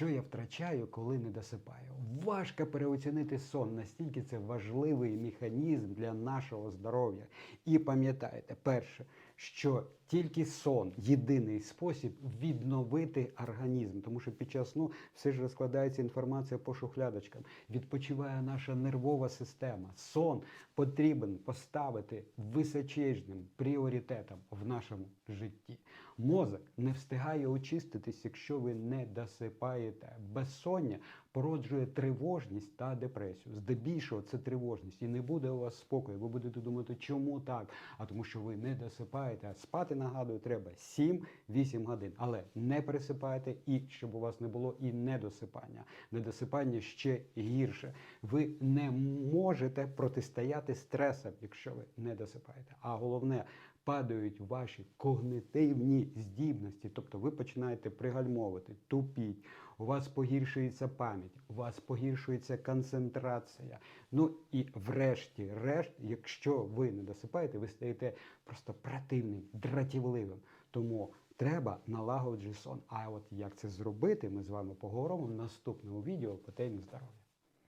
Що я втрачаю, коли не досипаю? Важко переоцінити сон, настільки це важливий механізм для нашого здоров'я. І пам'ятайте, перше, що тільки сон єдиний спосіб відновити організм, тому що під час сну все ж розкладається інформація по шухлядочкам, відпочиває наша нервова система. Сон потрібен поставити височезним пріоритетом в нашому житті. Мозок не встигає очиститись, якщо ви не досипаєте. Безсоння породжує тривожність та депресію. Здебільшого це тривожність, і не буде у вас спокою. Ви будете думати, чому так? А тому, що ви не досипаєте. А спати нагадую, треба 7-8 годин. Але не пересипайте і щоб у вас не було і недосипання. Недосипання ще гірше. Ви не можете протистояти стресам, якщо ви не досипаєте. А головне, падають ваші когнитивні здібності, тобто ви починаєте пригальмовувати, тупіть, у вас погіршується пам'ять, у вас погіршується концентрація. Ну і врешті-решт, якщо ви не досипаєте, ви стаєте просто противним, дратівливим. Тому треба налагоджувати сон. А от як це зробити, ми з вами поговоримо в наступному відео по темі здоров'я.